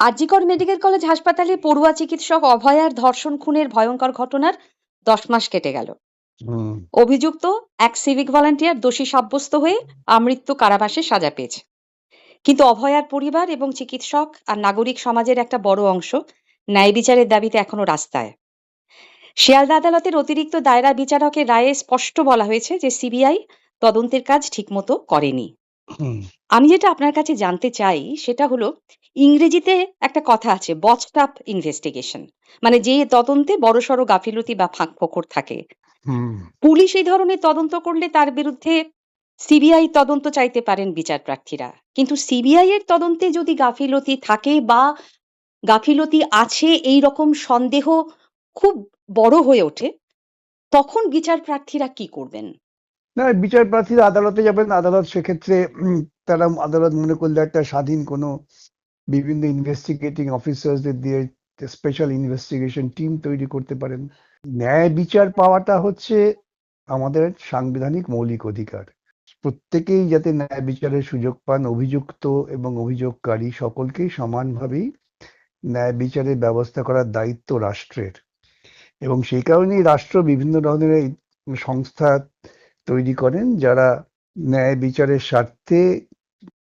RG Kar medical college হাসপাতালে পড়ুয়া চিকিৎসক অভয়ার ধর্ষণ খুনের ভয়ঙ্কর ঘটনার দশ মাস কেটে গেল। অভিযুক্ত এক সিভিক ভলান্টিয়ার দোষী সাব্যস্ত হয়ে আমৃত্যু কারাবাসে সাজা পেয়েছে। কিন্তু অভয়ার পরিবার এবং চিকিৎসক আর নাগরিক সমাজের একটা বড় অংশ ন্যায় বিচারের দাবিতে এখনও রাস্তায়। শিয়ালদা আদালতের অতিরিক্ত দায়রা বিচারকের রায়ে স্পষ্ট বলা হয়েছে যে সিবিআই তদন্তের কাজ ঠিকমতো করেনি। হুম আমি যেটা আপনার কাছে জানতে চাই সেটা হলো ইংরেজিতে একটা কথা আছে বচড আপ ইনভেস্টিগেশন মানে যে তদন্তে বড়সড় গাফিলতি বা ফাঁক ফোকর থাকে। হুম। পুলিশ এই ধরনের তদন্ত করলে তার বিরুদ্ধে সিবিআই তদন্ত চাইতে পারেন বিচার প্রার্থীরা কিন্তু সিবিআই এর তদন্তে যদি গাফিলতি থাকে বা গাফিলতি আছে এই রকম সন্দেহ খুব বড় হয়ে ওঠে তখন বিচার প্রার্থীরা কি করবেন? না বিচার প্রার্থীরা আদালতে যাবেন। আদালত সেক্ষেত্রে তারা আদালত মনে করলে একটা স্বাধীন কোনো বিভিন্ন ইনভেস্টিগেটিং অফিসারদের দিয়ে স্পেশাল ইনভেস্টিগেশন টিম তৈরি করতে পারেন। ন্যায় বিচার পাওয়াটা হচ্ছে আমাদের সাংবিধানিক মৌলিক অধিকার। প্রত্যেকেই যাতে ন্যায় বিচারের সুযোগ পান, অভিযুক্ত এবং অভিযোগকারী সকলকেই সমানভাবেই ন্যায় বিচারের ব্যবস্থা করার দায়িত্ব রাষ্ট্রের। এবং সেই কারণেই রাষ্ট্র বিভিন্ন ধরনের সংস্থা তৈরি করেন যারা ন্যায় বিচারের স্বার্থে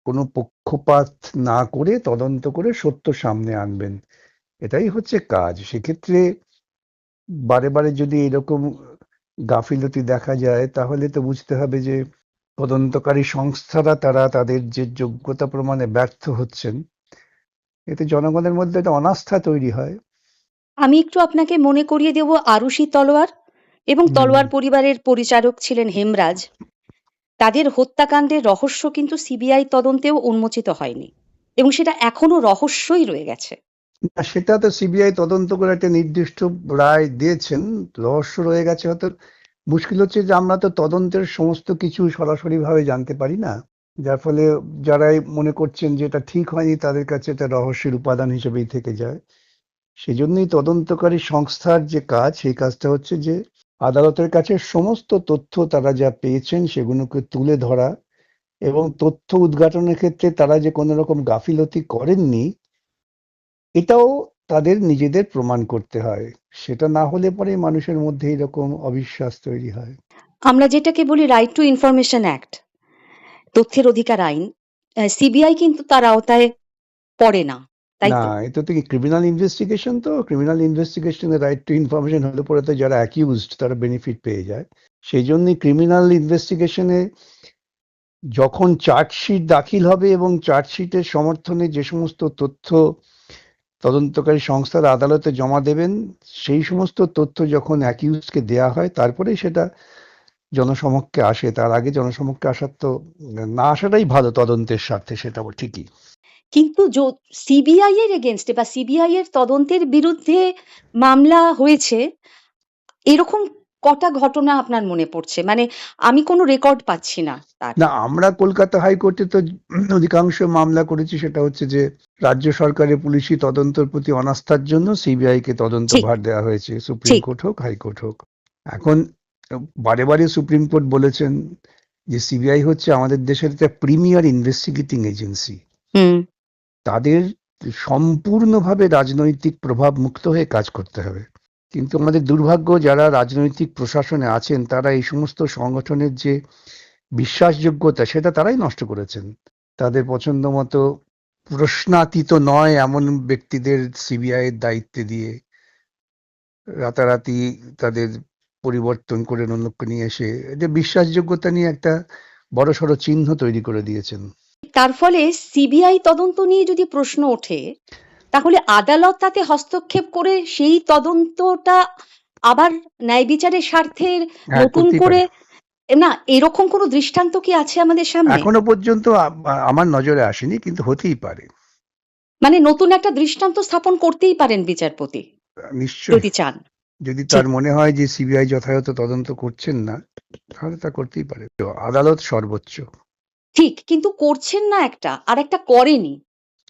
কোনো পক্ষপাত না করে তদন্ত করে সত্য সামনে আনবেন। এটাই হচ্ছে কাজ। সেক্ষেত্রে বারে বারে যদি এরকম গাফিলতি দেখা যায়, তাহলে তো বুঝতে হবে যে তদন্তকারী সংস্থারা তারা তাদের যে যোগ্যতা প্রমাণে ব্যর্থ হচ্ছেন, এতে জনগণের মধ্যে একটা অনাস্থা তৈরি হয়। আমি একটু আপনাকে মনে করিয়ে দেব আরুষি তলোয়ার। এবং তলোয়ার পরিবারের পরিচারক ছিলেন হেমরাজ। তাদের হত্যাকাণ্ডের রহস্য কিন্তু সিবিআই তদন্তেও উন্মোচিত হয়নি এবং সেটা এখনও রহস্যই রয়ে গেছে। সেটা তো সিবিআই তদন্ত করে একটা নির্দিষ্ট রায় দিয়েছেন রহস্য রয়ে গেছে হয়তো। মুশকিল হচ্ছে যে আমরা তো তদন্তের সমস্ত কিছু সরাসরি ভাবে জানতে পারি না যার ফলে যারাই মনে করছেন যে এটা ঠিক হয়নি তাদের কাছে এটা রহস্যের উপাদান হিসেবেই থেকে যায়। সেজন্যই তদন্তকারী সংস্থার যে কাজ সেই কাজটা হচ্ছে যে আদালতের কাছে সমস্ত তথ্য তারা যা পেয়েছেন সেগুলোকে তুলে ধরা এবং তথ্য উদ্ঘাটনের ক্ষেত্রে তারা যে কোনো রকম গাফিলতি করেননি, এটাও তাদের নিজেদের প্রমাণ করতে হয়। সেটা না হলে পরে মানুষের মধ্যে এরকম অবিশ্বাস তৈরি হয়। আমরা যেটাকে বলি রাইট টু ইনফরমেশন অ্যাক্ট তথ্যের অধিকার আইন সিবিআই কিন্তু তার আওতায় পড়ে না। না এটা তো কি ক্রিমিনাল ইনভেস্টিগেশন তো? ক্রিমিনাল ইনভেস্টিগেশনের রাইট টু ইনফরমেশন হলে পরে তো যারা অ্যাকিউজড তারা বেনিফিট পেয়ে যায়। সেই জন্যই ক্রিমিনাল ইনভেস্টিগেশনে যখন চার্জশিট দাখিল হবে এবং চার্জশিটের সমর্থনে যে সমস্ত তথ্য তদন্তকারী সংস্থার আদালতে জমা দেবেন সেই সমস্ত তথ্য যখন অ্যাকিউজকে দেয়া হয় তারপরেই সেটা জনসমক্ষে আসে। তার আগে জনসমক্ষে আসার তো না আসাটাই ভালো তদন্তের স্বার্থে সেটা ঠিকই। কিন্তু সিবিআই এর এগেনস্টে বা সিবিআই এর তদন্তের বিরুদ্ধে মামলা হয়েছে এরকম কটা ঘটনা আপনার মনে পড়ছে? মানে আমি কোনো রেকর্ড পাচ্ছি না না আমরা কলকাতা হাইকোর্টে তো অধিকাংশ মামলা করেছি সেটা হচ্ছে যে রাজ্য সরকারের পুলিশি তদন্তের প্রতি অনাস্থার জন্য সিবিআই কে তদন্ত ভার দেওয়া হয়েছে সুপ্রিম কোর্ট হোক হাইকোর্ট হোক। এখন বারে বারে সুপ্রিম কোর্ট বলেছেন যে সিবিআই হচ্ছে আমাদের দেশের একটা প্রিমিয়ার ইনভেস্টিগেটিং এজেন্সি হুম। তাদের সম্পূর্ণভাবে রাজনৈতিক প্রভাব মুক্ত হয়ে কাজ করতে হবে। কিন্তু আমাদের দুর্ভাগ্য, যারা রাজনৈতিক প্রশাসনে আছেন, তারা এই সমস্ত সংগঠনের যে বিশ্বাসযোগ্যতা, সেটা তারাই নষ্ট করেছেন। তাদের পছন্দ মতো প্রশ্নাতীত নয় এমন ব্যক্তিদের সিবিআই এর দায়িত্বে দিয়ে রাতারাতি তাদের পরিবর্তন করে অন্যকে নিয়ে এসে যে বিশ্বাসযোগ্যতা নিয়ে একটা বড়সড় চিহ্ন তৈরি করে দিয়েছেন। তার ফলে সিবিআই তদন্ত নিয়ে যদি প্রশ্ন ওঠে তাহলে আদালত তাতে হস্তক্ষেপ করে সেই তদন্তটা আবার ন্যায় বিচারের স্বার্থে হ্যাঁ, নতুন করে না এরকম কোনো দৃষ্টান্ত কি আছে আমাদের সামনে? এখনও পর্যন্ত আমার নজরে আসেনি কিন্তু হতেই পারে। মানে নতুন একটা দৃষ্টান্ত স্থাপন করতেই পারেন বিচারপতি নিশ্চয়ই। যদি চান। যদি তার মনে হয় যে সিবিআই যথাযথ তদন্ত করছেন না তাহলে তা করতেই পারে। তো আদালত সর্বোচ্চ। ঠিক কিন্তু করছেন না একটা আর একটা করেনি।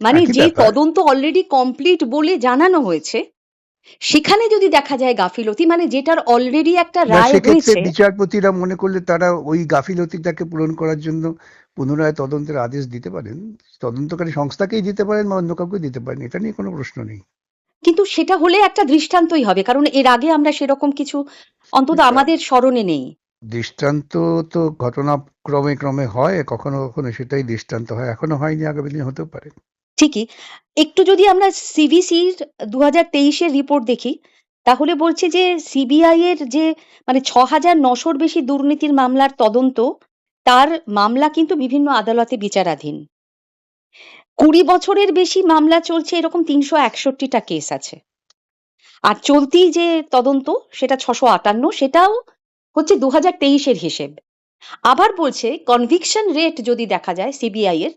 মানে একই যে ব্যাপার। তদন্ত অলরেডি কমপ্লিট বলে জানানো হয়েছে সেখানে যদি দেখা যায় গাফিলতি মানে যেটার অলরেডি একটা না রায় সেক্ষেত্রে হয়েছে। বিচারপতিরা মনে করলে তারা ওই গাফিলতিটাকে পূরণ করার জন্য পুনরায় তদন্তের আদেশ দিতে পারেন। তদন্তকারী সংস্থাকেই দিতে পারেন বা অন্য কাউকে দিতে পারেন এটা নিয়ে কোনো প্রশ্ন নেই। কিন্তু সেটা হলে একটা দৃষ্টান্তই হবে কারণ এর আগে আমরা সেরকম কিছু অন্তত আমাদের স্মরণে নেই। দৃষ্টান্ত তো ঘটনা ক্রমে ক্রমে হয়, কখনো কখনো সেটাই দৃষ্টান্ত হয়, এখনও হয়নি, আগামী দিনে হতেও পারে। ঠিকই। একটু যদি আমরা সিভিসির দু হাজার রিপোর্ট দেখি, তাহলে বলছে যে সিবিআই এর যে মানে ছ হাজার নশোর বেশি দুর্নীতির মামলার তদন্ত, তার মামলা কিন্তু বিভিন্ন আদালতে বিচারাধীন। কুড়ি বছরের বেশি মামলা চলছে, এরকম তিনশো একষট্টিটা কেস আছে। আর চলতি যে তদন্ত, সেটা ছশো আটান্ন, সেটাও হচ্ছে দু হাজার তেইশের হিসেব। আবার বলছে কনভিকশন রেট যদি দেখা যায় সিবিআই এর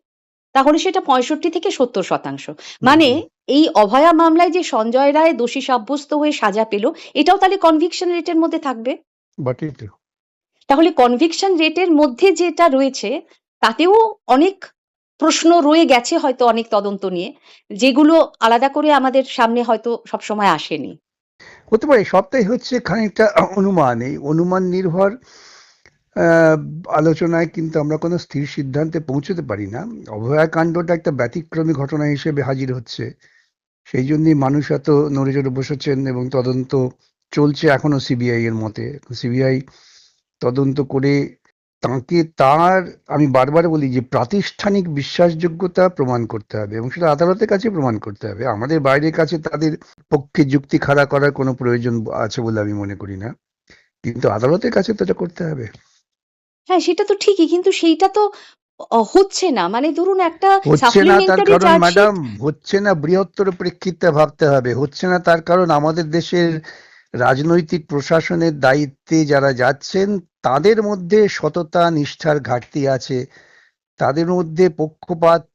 তাহলে সেটা পঁয়ষট্টি থেকে সত্তর শতাংশ। মানে এই অভয়া মামলায় যে সঞ্জয় রায় দোষী সাব্যস্ত হয়ে সাজা পেল এটাও তাহলে কনভিকশন রেটের মধ্যে থাকবে? তাহলে কনভিকশন রেটের মধ্যে যেটা রয়েছে তাতেও অনেক প্রশ্ন রয়ে গেছে হয়তো অনেক তদন্ত নিয়ে যেগুলো আলাদা করে আমাদের সামনে হয়তো সবসময় আসেনি। হতে পারে সবটাই হচ্ছে খানিকটা অনুমান, এই অনুমান নির্ভর আলোচনায় কিন্তু আমরা কোনো স্থির সিদ্ধান্তে পৌঁছতে পারি না। অভয়া কাণ্ডটা একটা ব্যতিক্রমী ঘটনা হিসেবে হাজির হচ্ছে। সেই জন্যই মানুষ এত নড়ে চড়ে বসেছেন এবং তদন্ত চলছে এখনও সিবিআই এর মতে। সিবিআই তদন্ত করে তাকে তার আমি বারবার বলি যে প্রাতিষ্ঠানিক বিশ্বাসযোগ্যতা প্রমাণ করতে হবে এবং সেটা আদালতের কাছে প্রমাণ করতে হবে। আমাদের বাইরের কাছে তাদের পক্ষে যুক্তি খাড়া করার কোনো প্রয়োজন আছে বলে আমি মনে করি না। কিন্তু আদালতের কাছে তো এটা করতে হবে। হ্যাঁ সেটা তো ঠিকই কিন্তু সেইটা তো হচ্ছে না। মানে ধরুন একটা হচ্ছে না তার কারণ ম্যাডাম হচ্ছে না বৃহত্তর প্রেক্ষিতে ভাবতে হবে। হচ্ছে না তার কারণ আমাদের দেশের রাজনৈতিক প্রশাসনের দায়িত্বে যারা যাচ্ছেন তাদের মধ্যে সততা, নিষ্ঠার ঘাটতি আছে। তাদের মধ্যে পক্ষপাত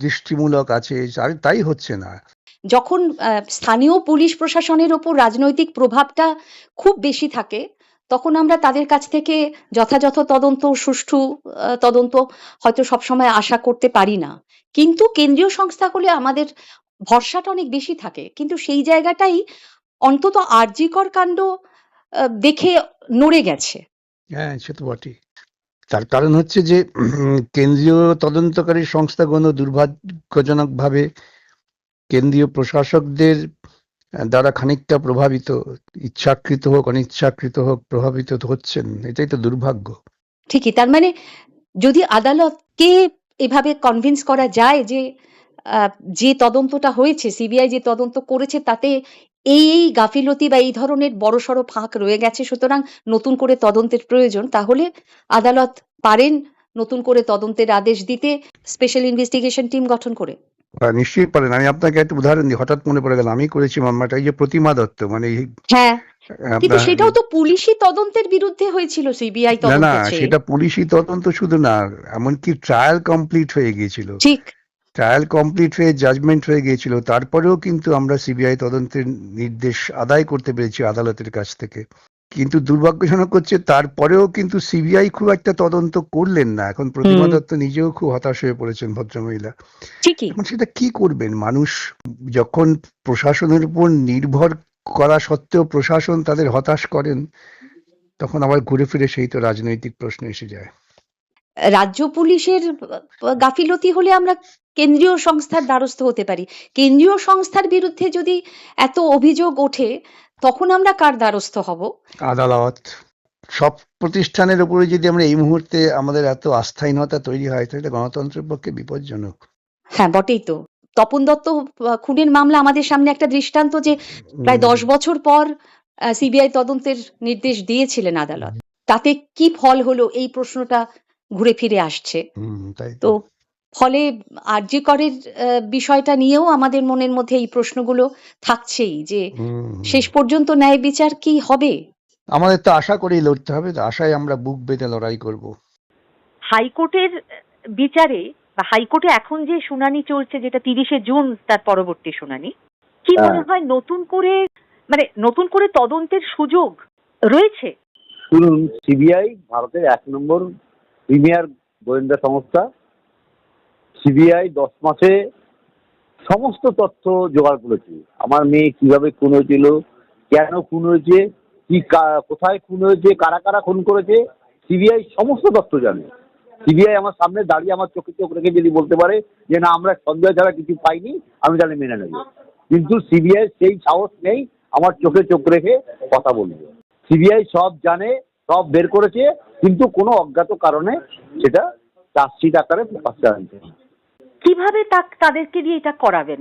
দৃষ্টিমূলক আছে তাই হচ্ছে না। যখন স্থানীয় পুলিশ প্রশাসনের ওপর রাজনৈতিক প্রভাবটা খুব বেশি থাকে, তখন আমরা তাদের কাছ থেকে যথাযথ তদন্ত, সুষ্ঠু তদন্ত হয়তো সবসময় আশা করতে পারি না। কিন্তু কেন্দ্রীয় সংস্থা হলে আমাদের ভরসাটা অনেক বেশি থাকে। কিন্তু সেই জায়গাটাই অন্তত আরজিকর কাণ্ড দেখে নড়ে গেছে। হ্যাঁ সে তো বটেই। তার কারণ হচ্ছে যে কেন্দ্রীয় তদন্তকারী সংস্থাগুলো দুর্ভাগ্যজনকভাবে কেন্দ্রীয় প্রশাসকদের দ্বারা খানিকটা প্রভাবিত, ইচ্ছাকৃত হোক, অনিচ্ছাকৃত হোক, প্রভাবিত হচ্ছেন, এটাই তো দুর্ভাগ্য। ঠিকই, তার মানে যদি আদালতকে এভাবে কনভিন্স করা যায় যে যে তদন্তটা হয়েছে সিবিআই যে তদন্ত করেছে, তাতে এই এই গাফিলতি বা এই ধরনের বড় বড়সড় ফাঁক রয়ে গেছে। সুতরাং নতুন করে তদন্তের প্রয়োজন। তাহলে আদালত পারেন নতুন করে তদন্তের আদেশ দিতে স্পেশাল ইনভেস্টিগেশন টিম গঠন করে। নিশ্চয়ই পারেন। আমি আপনাকে একটা উদাহরণ দিই। হঠাৎ মনে পড়ে গেল আমি করেছি মামলাটা। এই যে প্রতিমা দত্ত মানে হ্যাঁ। কিন্তু সেটাও তো পুলিশি তদন্তের বিরুদ্ধে হয়েছিল সিবিআই তদন্ত না সেটা পুলিশি তদন্ত শুধু না এমনকি ট্রায়াল কমপ্লিট হয়ে গিয়েছিল। ঠিক। ট্রায়াল কমপ্লিট হয়ে জাজমেন্ট হয়ে গিয়েছিল তারপরেও কিন্তু আমরা সিবিআই তদন্তের নির্দেশ আদায় করতে পেরেছি আদালতের কাছ থেকে। কিন্তু দুর্ভাগ্যজনক হচ্ছে তারপরেও কিন্তু সিবিআই খুব একটা তদন্ত করলেন না। এখন প্রতিমা দত্ত নিজেও খুব হতাশ হয়ে পড়েছেন ভদ্রমহিলা। এখন সেটা কি করবেন? মানুষ যখন প্রশাসনের উপর নির্ভর করা সত্ত্বেও প্রশাসন তাদের হতাশ করেন তখন আবার ঘুরে ফিরে সেই তো রাজনৈতিক প্রশ্ন এসে যায়। রাজ্য পুলিশের গাফিলতি হলে আমরা কেন্দ্রীয় সংস্থার দ্বারস্থ হতে পারি। কেন্দ্রীয় সংস্থার বিরুদ্ধে যদি এত অভিযোগ ওঠে তখন আমরা কার দ্বারস্থ হব? আদালত। সব প্রতিষ্ঠানের উপরে যদি আমরা এই মুহূর্তে আমাদের এত আস্থাহীনতা তৈরি হয় তাহলে গণতন্ত্রের পক্ষে বিপজ্জনক। হ্যাঁ বটেই তো। তপন দত্ত খুনের মামলা আমাদের সামনে একটা দৃষ্টান্ত যে প্রায় দশ বছর পর সিবিআই তদন্তের নির্দেশ দিয়েছিলেন আদালত। তাতে কি ফল হলো? এই প্রশ্নটা ঘুরে ফিরে আসছে। হুম, তাই তো। ফলে আরজি করের বিষয়টা নিয়েও আমাদের মনের মধ্যে এই প্রশ্নগুলো থাকছেই যে। শেষ পর্যন্ত ন্যায় বিচার কি হবে? আমাদের তো আশা করেই লড়তে হবে আশায় আমরা বুক বেঁধে লড়াই করব। হাইকোর্টের বিচারে বা হাইকোর্টে এখন যে শুনানি চলছে যেটা তিরিশে জুন তার পরবর্তী শুনানি কি হ্যাঁ। মনে হয় নতুন করে মানে নতুন করে তদন্তের সুযোগ রয়েছে? শুনুন সিবিআই ভারতের এক নম্বর প্রিমিয়ার গোয়েন্দা সংস্থা, সিবিআই দশ মাসে সমস্ত তথ্য জোগাড় করেছে। আমার মেয়ে কীভাবে খুন হয়েছিল, কেন খুন হয়েছে, কি কোথায় খুন হয়েছে, কারা কারা খুন করেছে, সিবিআই সমস্ত তথ্য জানে। সিবিআই আমার সামনে দাঁড়িয়ে আমার চোখে চোখ রেখে যদি বলতে পারে যে, না, আমরা সন্দেহ ছাড়া কিছু পাইনি, আমি তাহলে মেনে নেব। কিন্তু সিবিআই সেই সাহস নেই আমার চোখে চোখ রেখে কথা বলবে সিবিআই সব জানে, সব বের করেছে কিন্তু কোনো অজ্ঞাত কারণে সেটা চার্জশিট আকারে প্রকাশ্যে আনছে না। কীভাবে তা তাদেরকে দিয়ে এটা করাবেন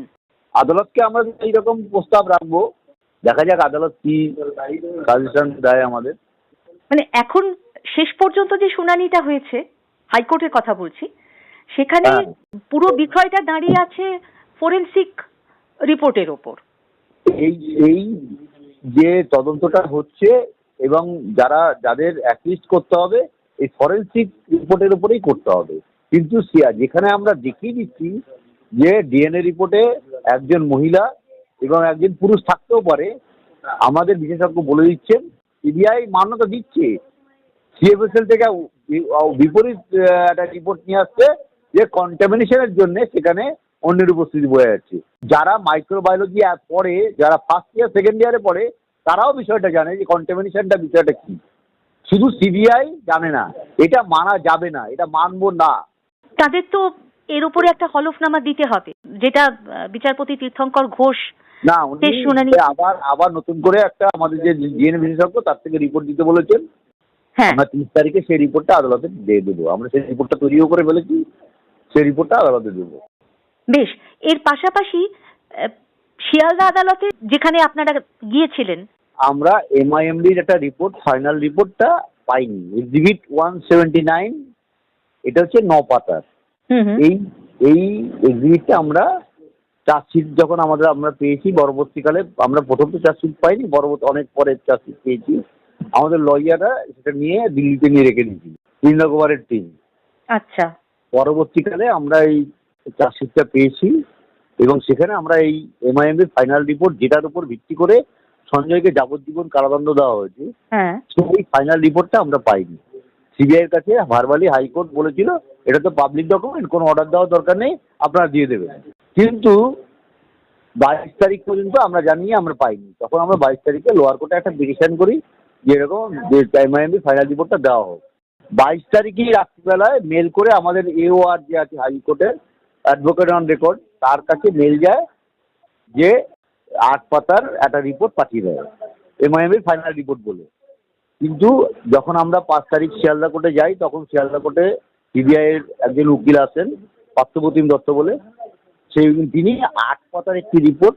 আদালতকে আমরা এইরকম প্রস্তাব রাখব দেখা যাক আদালত কি সাজেশন দেয় আমাদের মানে এখন শেষ পর্যন্ত যে শুনানিটা হয়েছে হাইকোর্টের কথা বলছি সেখানে হ্যাঁ। পুরো বিষয়টা দাঁড়িয়ে আছে ফোরেন্সিক রিপোর্টের ওপর এই এই যে তদন্তটা হচ্ছে এবং যারা, যাদের অ্যাকিস্ট করতে হবে, এই ফরেন্সিক রিপোর্টের উপরেই করতে হবে। কিন্তু যেখানে আমরা দেখিয়ে দিচ্ছি যে ডিএনএ রিপোর্টে একজন মহিলা এবং একজন পুরুষ থাকতেও পারে, আমাদের বিশেষজ্ঞ বলে দিচ্ছেন সিবিআই মান্যতা দিচ্ছে। সিএফএসএল থেকে বিপরীত একটা রিপোর্ট নিয়ে আসছে যে কন্টামিনেশনের জন্য সেখানে অন্যের উপস্থিতি বোঝা যাচ্ছে। যারা মাইক্রোবায়োলজি পড়ে, যারা ফার্স্ট ইয়ার সেকেন্ড ইয়ারে পড়ে তারাও বিষয়টা জানে যে কন্টামিনেশনটা বিষয়টা কি। শুধু সিবিআই জানে না এটা মানা যাবে না এটা মানবো না। তাদের তো এর উপরে একটা হলফনামা দিতে হবে যেটা বিচারপতি তীর্থঙ্কর ঘোষ না উনি শুনানি। আবার আবার নতুন করে একটা আমাদের যে ডিএনএ বিশেষজ্ঞ তার থেকে রিপোর্ট দিতে বলেছেন। হ্যাঁ। আমরা তিরিশ তারিখে সেই রিপোর্টটা আদালতে দিয়ে দেবো। আমরা সেই রিপোর্টটা তৈরিও করে ফেলেছি সেই রিপোর্টটা আদালতে দেবো। বেশ এর পাশাপাশি শিয়ালদা আদালতে যেখানে আপনারা গিয়েছিলেন আমরা এমআইএমডির একটা রিপোর্ট ফাইনাল রিপোর্টটা পাইনি। এক্সিবিট ওয়ান সেভেন্টি নাইন এটা হচ্ছে ন পাতার এই এই এক্সিবিটটা আমরা চার্জশিট যখন আমাদের আমরা পেয়েছি পরবর্তীকালে আমরা প্রথম তো চার্জশিট পাইনি পরবর্তী অনেক পরে চার্জশিট পেয়েছি। আমাদের লয়াররা সেটা নিয়ে দিল্লিতে নিয়ে রেখে দিয়েছি তিন রকমের টিম আচ্ছা। পরবর্তীকালে আমরা এই চার্জশিটটা পেয়েছি এবং সেখানে আমরা এই এমআইএম ফাইনাল রিপোর্ট যেটার উপর ভিত্তি করে সঞ্জয়কে যাবজ্জীবন কারাদণ্ড দেওয়া হয়েছে। হ্যাঁ। সেই ফাইনাল রিপোর্টটা আমরা পাইনি। সিবিআই এর কাছে ভারবালি হাইকোর্ট বলেছিল এটা তো পাবলিক ডকুমেন্ট কোনো অর্ডার দেওয়ার দরকার নেই আপনারা দিয়ে দেবেন। কিন্তু বাইশ তারিখ পর্যন্ত আমরা জানিয়ে আমরা পাইনি। তখন আমরা বাইশ তারিখে লোয়ার কোর্টে একটা পিটিশন করি যে এরকম যে এমআইএমবি ফাইনাল রিপোর্টটা দেওয়া হোক। বাইশ তারিখে রাত্রিবেলায় মেল করে আমাদের এওআর যে আছে হাইকোর্টের অ্যাডভোকেট অন রেকর্ড তার কাছে মেল যায় যে আট পাতার একটা রিপোর্ট পাঠিয়ে দেয়। এমআইএমের ফাইনাল রিপোর্ট বলে। কিন্তু যখন আমরা পাঁচ তারিখ শিয়ালদা কোর্টে যাই তখন শিয়ালদা কোর্টে সিবিআই এর একজন উকিল আসেন পার্থপ্রতিম দত্ত বলে। সেই তিনি আট পাতার একটি রিপোর্ট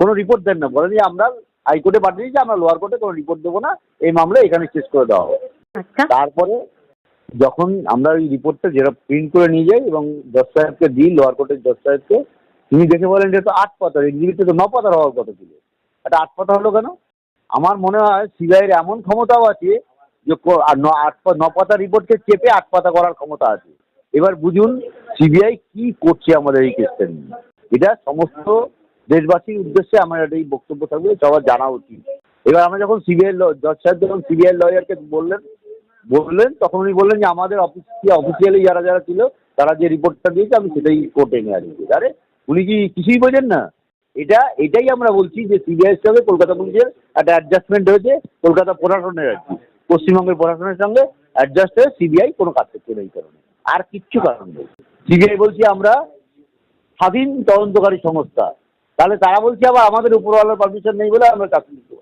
কোনো রিপোর্ট দেন না। বলেন যে আমরা হাইকোর্টে পাঠিয়ে দিয়েছি আমরা লোয়ার কোর্টে কোনো রিপোর্ট দেবো না। এই মামলা এখানে শেষ করে দেওয়া হবে। আচ্ছা। তারপরে যখন আমরা ওই রিপোর্টটা যেটা প্রিন্ট করে নিয়ে যাই এবং জজ সাহেবকে দিই লোয়ার কোর্টের জজ সাহেবকে তিনি দেখে বলেন যে তো আট পাতার এক্সিবিটে তো ন পাতার হওয়ার কথা ছিল। এটা আট পাতা হলো কেন? আমার মনে হয় সিবিআইয়ের এমন ক্ষমতাও আছে যে আট ন পাতা রিপোর্টকে চেপে আট পাতা করার ক্ষমতা আছে। এবার বুঝুন, সিবিআই কি করছে আমাদের এই কেসটা নিয়ে? এটা সমস্ত দেশবাসীর উদ্দেশ্যে আমার এই বক্তব্য থাকবে সবার জানা উচিত। এবার আমরা যখন সিবিআই জজ সাহেব যখন সিবিআই লয়ারকে বললেন বললেন, তখন উনি বললেন যে আমাদের অফিস অফিসিয়ালি যারা যারা ছিল, তারা যে রিপোর্টটা দিয়েছে, আমি সেটাই কোর্টে নিয়ে আসছি আরে উনি কি কিছুই বোঝেন না? এটা, এটাই আমরা বলছি যে সিবিআইয়ের সঙ্গে কলকাতা পুলিশের একটা অ্যাডজাস্টমেন্ট হয়েছে, কলকাতা প্রশাসনের আর কি। পশ্চিমবঙ্গের প্রশাসনের সঙ্গে অ্যাডজাস্ট হয়ে সিবিআই কোনো কাজ করছে না এই কারণে। আর কিচ্ছু কারণ নেই। সিবিআই বলছি আমরা স্বাধীন তদন্তকারী সংস্থা। তাহলে তারা বলছে আবার আমাদের উপরওয়ালার পারমিশন নেই বলে আমরা কাজ করতে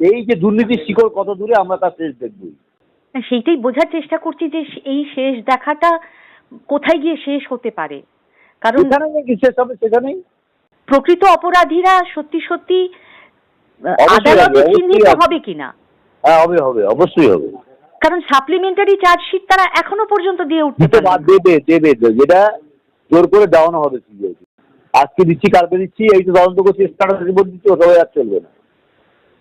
এই যে দুর্নীতির শিকড় কত দূরে আমরা তার শেষ দেখবই সেইটাই বোঝার চেষ্টা করছি যে এই শেষ দেখাটা কোথায় গিয়ে শেষ হতে পারে? কারণ শেষ হবে? সেখানেই? প্রকৃত অপরাধীরা সত্যি সত্যি আদালতে চিহ্নিত হবে। কিনা? হ্যাঁ হবে হবে অবশ্যই হবে। কারণ সাপ্লিমেন্টারি চার্জশিট তারা এখনও পর্যন্ত দিয়ে উঠতে দেবে দেবে। যেটা জোর করে দেওয়ানো হবে সিবিআই আজকে দিচ্ছি কালকে দিচ্ছি এই তো তদন্ত করছি রিপোর্ট দিচ্ছি ওসব আর চলবে না।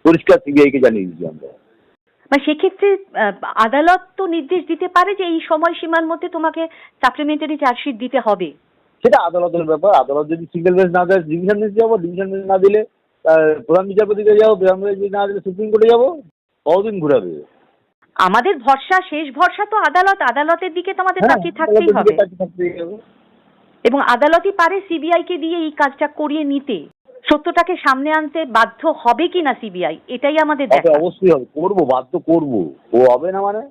পরিষ্কার সিবিআই কে জানিয়ে দিচ্ছি আমরা। মানে সেক্ষেত্রে আদালত তো নির্দেশ দিতে পারে যে এই সময়সীমার মধ্যে তোমাকে সাপ্লিমেন্টারি চার্জশিট দিতে হবে। সেটা আদালতের ব্যাপার। আদালত যদি সিঙ্গেল বেঞ্চ না দেয় ডিভিশন বেঞ্চ যাব ডিভিশন বেঞ্চ না দিলে প্রধান বিচারপতিকে যাব প্রধান বিচারপতি না দিলে সুপ্রিম কোর্টে যাব কতদিন ঘুরাবে আমাদের ভরসা শেষ ভরসা তো আদালত। আদালতের দিকে তো আমাদের হ্যাঁ, তাকিয়ে থাকতেই হবে। এবং আদালতই পারে সিবিআই কে দিয়ে এই কাজটা করিয়ে নিতে। সত্যটাকে সামনে আনতে বাধ্য হবে কিনা সিবিআই এটাই আমাদের হবে দেখা। অবশ্যই হবে। করব বাধ্য করব। ও হবে না মানে?